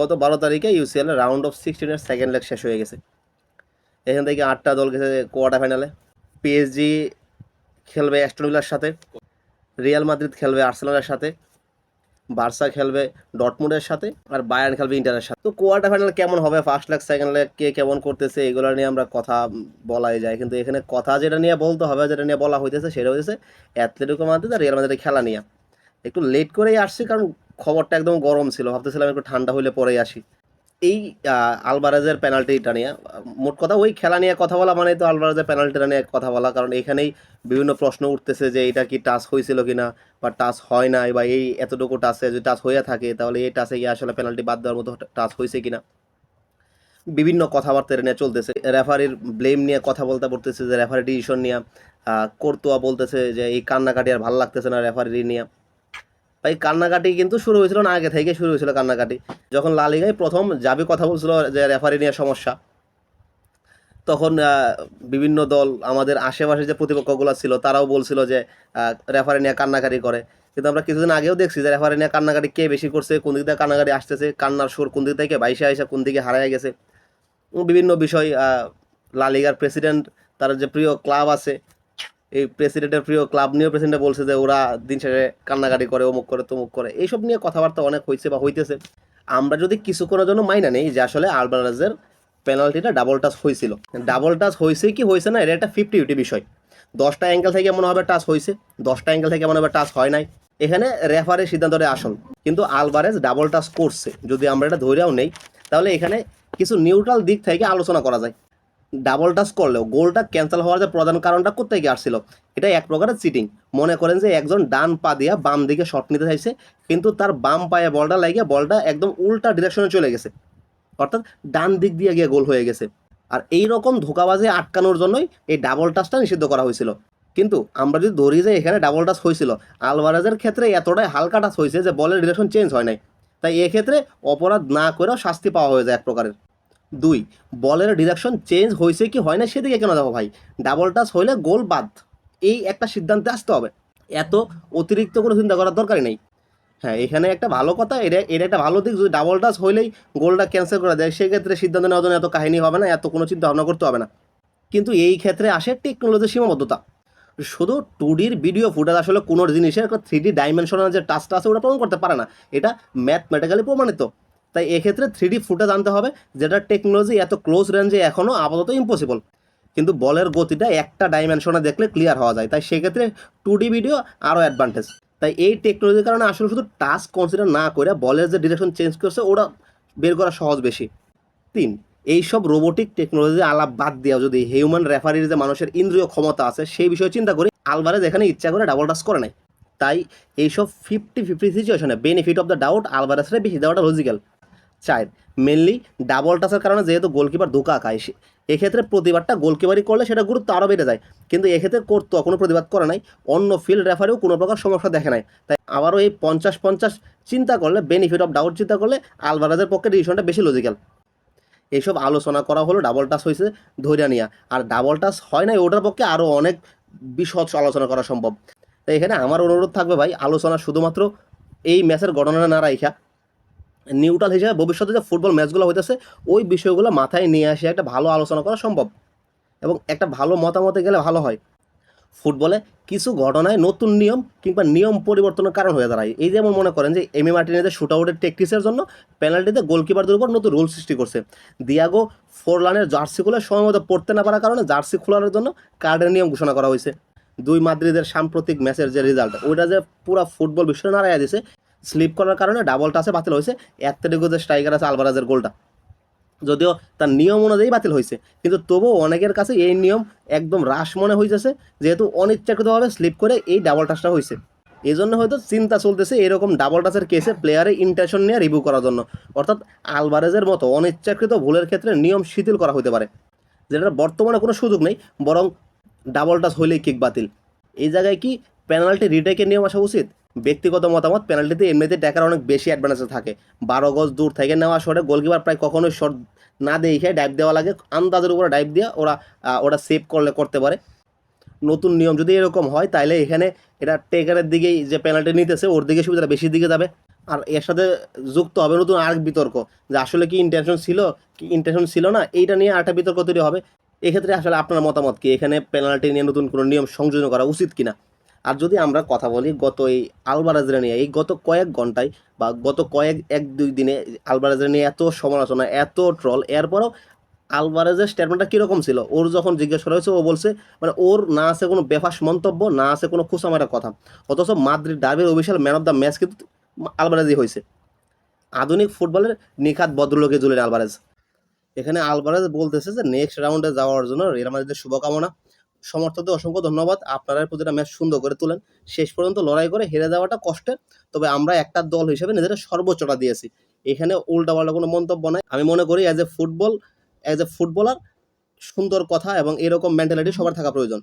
গত বারো তারিখে ইউসিএল রাউন্ড অফ সিক্সটিনের সেকেন্ড লেগ শেষ হয়ে গেছে। এখান থেকে আটটা দল গেছে কোয়ার্টার ফাইনালে পিএসজি খেলবে অ্যাস্ট্রোভিলার সাথে রিয়াল মাদ্রিদ খেলবে আর্সেনালের সাথে বার্সা খেলবে ডটমুডের সাথে, আর বায়ার্ন খেলবে ইন্টারের সাথে। তো কোয়ার্টার ফাইনাল কেমন হবে? ফার্স্ট লেগ সেকেন্ড লেগ কে কেমন করতেছে, এগুলো নিয়ে আমরা কথা বলাই যায়। কিন্তু এখানে কথা যেটা নিয়ে বলতে হবে, যেটা নিয়ে বলা হইতেছে, সেটা হইতেছে অ্যাথলেটিকো মাদ্রিদ আর রিয়াল মাদ্রিদের খেলা নিয়ে। একটু লেট করেই আসছি, কারণ খবরটা একদম গরম ছিল। ভাবতেছিলাম একটু ঠান্ডা হইলে পরেই আসি। এই আলবারাজের পেনাল্টিটা নিয়ে মোট কথা ওই খেলা নিয়ে কথা বলা মানে তো আলবারেজের পেনাল্টিটা নিয়ে কথা বলা, কারণ এখানেই বিভিন্ন প্রশ্ন উঠতেছে যে এটা কি টাচ হয়েছিল কিনা বা টাচ হয় নাই বা এই এতটুকু টাচে যদি টাচ হয়ে থাকে, তাহলে এই টাচে গিয়ে আসলে পেনাল্টি বাদ দেওয়ার মতো টাচ হয়েছে কিনা? বিভিন্ন কথাবার্তা নিয়ে চলতেছে। রেফারির ব্লেম নিয়ে কথা বলতে পড়তেছে যে রেফারি ডিসিশন নিয়ে করতোয়া বলতেছে যে এই কান্নাকাটি আর ভালো লাগতেছে না রেফারি নিয়ে। ভাই কান্নাকাটি কিন্তু শুরু হয়েছিল না আগে থেকে শুরু হয়েছিল কান্নাকাটি। যখন লালিগায় প্রথম যাবি কথা বলছিল যে রেফারি নিয়ে সমস্যা তখন বিভিন্ন দল আমাদের আশেপাশে যে প্রতিপক্ষগুলো ছিল তারাও বলছিল যে রেফারি নিয়ে কান্নাকাটি করে। কিন্তু আমরা কিছুদিন আগেও দেখছি যে রেফারি নিয়ে কান্নাকাটি কে বেশি করছে কোন দিক থেকে কান্নাকাটি আসতেছে কান্নার সুর কোন দিক থেকে বাইশে আইসা কোন দিকে হারায় গেছে। বিভিন্ন বিষয় আহ, লা লিগার প্রেসিডেন্ট তার যে প্রিয় ক্লাব আছে এই প্রেসিডেন্টের প্রিয় ক্লাব নিয়েও প্রেসিডেন্ট বলছে যে ওরা দিন শেষে কান্নাকাটি করে, অমুক করে, তমুক করে। এইসব নিয়ে কথাবার্তা অনেক হয়েছে বা হইতেছে। আমরা যদি কিছুক্ষণের জন্য মাইনা নেই যে আসলে আলবারাজের পেনাল্টিটা ডাবল টাচ হয়েছিল ডাবল টাচ হয়েছে কি হয়েছে না, এটা একটা ফিফটি ফিফটি বিষয়। দশটা অ্যাঙ্গেল থেকে মনে হবে টাচ হয়েছে দশটা অ্যাঙ্গেল থেকে মনে হবে টাচ হয় নাই। এখানে রেফারের সিদ্ধান্তটা আসল। কিন্তু আলবারেজ ডাবল টাচ করছে। যদি আমরা এটা ধরেও নেই, তাহলে এখানে কিছু নিউট্রাল দিক থেকে আলোচনা করা যায়। ডাবল টাচ করলেও গোলটা ক্যান্সেল হওয়ার যে প্রধান কারণটা কোথায় গিয়ে আসছিল এটা এক প্রকারের চিটিং মনে করেন যে একজন ডান পা দিয়া বাম দিকে শট নিতে চাইছে, কিন্তু তার বাম পায়ে বলটা লাগে বলটা একদম উল্টা ডিরেকশনে চলে গেছে। অর্থাৎ ডান দিক দিয়ে গিয়ে গোল হয়ে গেছে। আর এই রকম ধোকাবাজে আটকানোর জন্যই এই ডাবল টাচটা নিষিদ্ধ করা হয়েছিল। কিন্তু আমরা যদি ধরি যে এখানে ডাবল টাচ হয়েছিল, আলভারেজের ক্ষেত্রে এতটাই হালকা টাচ হয়েছে যে বলের ডিরেকশন চেঞ্জ হয় নাই। তাই এক্ষেত্রে অপরাধ না করেও শাস্তি পাওয়া হয়ে যায় এক প্রকারের। দুই, বলের ডিরেকশন চেঞ্জ হয়েছে কি হয় না সেদিকে কেন দেখো ভাই? ডাবল টাচ হইলে গোল বাদ। এই একটা সিদ্ধান্তে আসতে হবে। এত অতিরিক্ত কোনো চিন্তা করার দরকারই নেই। হ্যাঁ এখানে একটা ভালো কথা, এটা এটা একটা ভালো দিক। যদি ডাবল টাচ হইলেই গোলটা ক্যান্সেল করে দেয়, সেক্ষেত্রে সিদ্ধান্ত নেওয়ার জন্য এত কাহিনী হবে না, এত কোনো চিন্তা ভাবনা করতে হবে না। কিন্তু এই ক্ষেত্রে আসে টেকনোলজির সীমাবদ্ধতা। শুধু টু ডির ভিডিও ফুটেজ আসলে কোনো জিনিসের একটা থ্রি ডি ডাইমেনশনাল যে টাচটা আছে, ওটা প্রমাণ করতে পারে না। এটা ম্যাথমেটিক্যালি প্রমাণিত। তাই এক্ষেত্রে থ্রি ফুটেজ আনতে হবে, যেটা টেকনোলজি এত ক্লোজ রেঞ্জে এখনও আপাতত ইম্পসিবল কিন্তু বলের গতিটা একটা ডাইমেনশনে দেখলে ক্লিয়ার হওয়া যায়। তাই সেক্ষেত্রে টু ডি ভিডিও আরও অ্যাডভান্টেজ তাই এই টেকনোলজির কারণে আসলে শুধু টাস্ক কনসিডার না করে বলের যে ডিরেকশন চেঞ্জ করছে ওটা বের করা সহজ বেশি। তিন, এইসব রোবোটিক টেকনোলজি আলাপ বাদ দেওয়া যদি হিউম্যান রেফারির যে মানুষের ইন্দ্রিয় ক্ষমতা আছে, সেই বিষয়ে চিন্তা করি, আলভারেজ এখানে ইচ্ছা করে ডাবল টাচ করে নাই। তাই এইসব ফিফটি ফিফটি সিচুয়েশনে বেনিফিট অফ দ্য ডাউট আলভারেজরে বেশি দেওয়াটা লজিক্যাল চার মেনলি ডাবল টাচের কারণে যেহেতু গোলকিপার ধোকা খায় এক্ষেত্রে প্রতিবাদটা গোলকিপারই করলে সেটা গুরুত্ব আরও বেড়ে যায়। কিন্তু এক্ষেত্রে করতো কোনো প্রতিবাদ করে নাই, অন্য ফিল্ড রেফারিও কোনো প্রকার সমস্যা দেখে নাই। তাই আবারও এই পঞ্চাশ পঞ্চাশ চিন্তা করলে বেনিফিট অফ ডাউট চিন্তা করলে আলভারাজের পক্ষে ডিসিশনটা বেশি লজিক্যাল এইসব আলোচনা করা হলো ডাবল টাচ হয়েছে ধৈর্য নিয়ে। আর ডাবল টাচ হয় নাই ওটার পক্ষে আরও অনেক বিশদ আলোচনা করা সম্ভব। তাই এখানে আমার অনুরোধ থাকবে ভাই, আলোচনা শুধুমাত্র এই ম্যাচের গণনা না রাখা নিউট্রাল হিসেবে ভবিষ্যতে যে ফুটবল ম্যাচগুলো হইতেছে, ওই বিষয়গুলো মাথায় নিয়ে আসে একটা ভালো আলোচনা করা সম্ভব। এবং একটা ভালো মতামতে গেলে ভালো হয়। ফুটবলে কিছু ঘটনায় নতুন নিয়ম কিংবা নিয়ম পরিবর্তনের কারণ হয়ে দাঁড়ায়। এই যেমন মনে করেন যে এমি মার্টিনেজের শুট আউটের টেকটিসের জন্য পেনাল্টিতে গোলকিপারদের উপর নতুন রুল সৃষ্টি করছে। দিয়াগো ফোরলানের জার্সি খুলে সময় মতো পড়তে না পারার কারণে জার্সি খোলার জন্য কার্ডের নিয়ম ঘোষণা করা হয়েছে। দুই মাদ্রিদের সাম্প্রতিক ম্যাচের যে রেজাল্ট ওইটা যে পুরো ফুটবল বিশ্ব নাড়াইয়া দিছে স্লিপ করার কারণে ডাবল টাসে বাতিল হয়েছে। অ্যাথলেটিকো যে স্ট্রাইকার আছে, আলভারাজের গোলটা। যদিও তার নিয়ম অনুযায়ী বাতিল হয়েছে, কিন্তু তবুও অনেকের কাছে এই নিয়ম একদম হ্রাস মনে হয়েছে যেহেতু অনিচ্ছাকৃতভাবে স্লিপ করে এই ডাবল টাসটা হয়েছে। এই জন্য হয়তো চিন্তা চলতেছে এরকম ডাবল টাচের কেসে প্লেয়ারের ইন্টেনশন নিয়ে রিভিউ করার জন্য। অর্থাৎ আলভারেজের মতো অনিচ্ছাকৃত ভুলের ক্ষেত্রে নিয়ম শিথিল করা হতে পারে যেটা বর্তমানে কোনো সুযোগ নেই, বরং ডাবল টাচ হইলেই কিক বাতিল। এই জায়গায় কি পেনাল্টি রিটেকের নিয়ম আসা উচিত? ব্যক্তিগত মতামত, পেনাল্টিতে এমনিতে টাকার অনেক বেশি অ্যাডভান্টেজ থাকে। বারো গজ দূর থেকে নেওয়া শটে গোলকিপার প্রায় কখনোই শট না দেখে ডাইভ দেওয়া লাগে। আন্দাজের উপরে ডাইভ দিয়ে ওরা ওরা সেভ করলে, করতে পারে। নতুন নিয়ম যদি এরকম হয় তাহলে এখানে এটা টেকারের দিকেই যে পেনাল্টি নিতেছে, ওর দিকে সুবিধাটা বেশি দিকে যাবে। আর এর সাথে যুক্ত হবে নতুন আরেক বিতর্ক, যে আসলে কি ইন্টেনশন ছিল, কি ইন্টেনশন ছিল না, এইটা নিয়ে আরেকটা বিতর্ক তৈরি হবে। এক্ষেত্রে আসলে আপনার মতামত কি? এখানে পেনাল্টি নিয়ে নতুন কোনো নিয়ম সংযোজন করা উচিত কিনা? আর যদি আমরা কথা বলি গত এই আলবারাজরা নিয়ে, এই গত কয়েক ঘন্টায় বা গত কয়েক এক দুই দিনে আলবারাজরা নিয়ে এত সমালোচনা, এত ট্রল এরপরও আলভারেজের স্টেটমেন্টটা কীরকম ছিল? ওর যখন জিজ্ঞেস করা হয়েছে, ও বলছে মানে ওর না আছে কোনো বেফাস মন্তব্য, না আছে কোনো খুসামারা কথা। অথচ Madrid ডার্বির official man of the match কিন্তু আলভারেজই হয়েছে। আধুনিক ফুটবলের নিখাত ভদ্রলোকে জুলেন আলভারেজ এখানে আলভারেজ বলতেছে যে নেক্সট রাউন্ডে যাওয়ার জন্য রিয়াল মাদ্রিদের শুভকামনা। সমর্থকদের অসংখ্য ধন্যবাদ। আপনারা প্রতিটা ম্যাচ সুন্দর করে তোলেন, শেষ পর্যন্ত লড়াই করে হেরে যাওয়াটা কষ্টের তবে আমরা একটা দল হিসেবে নিজেরা সর্বোচ্চটা দিয়েছি। এখানে উল্টাপাল্টা কোনো মন্তব্য নাই। আমি মনে করি as a football as a footballer সুন্দর কথা এবং এরকম মেন্টালিটি সবার থাকা প্রয়োজন।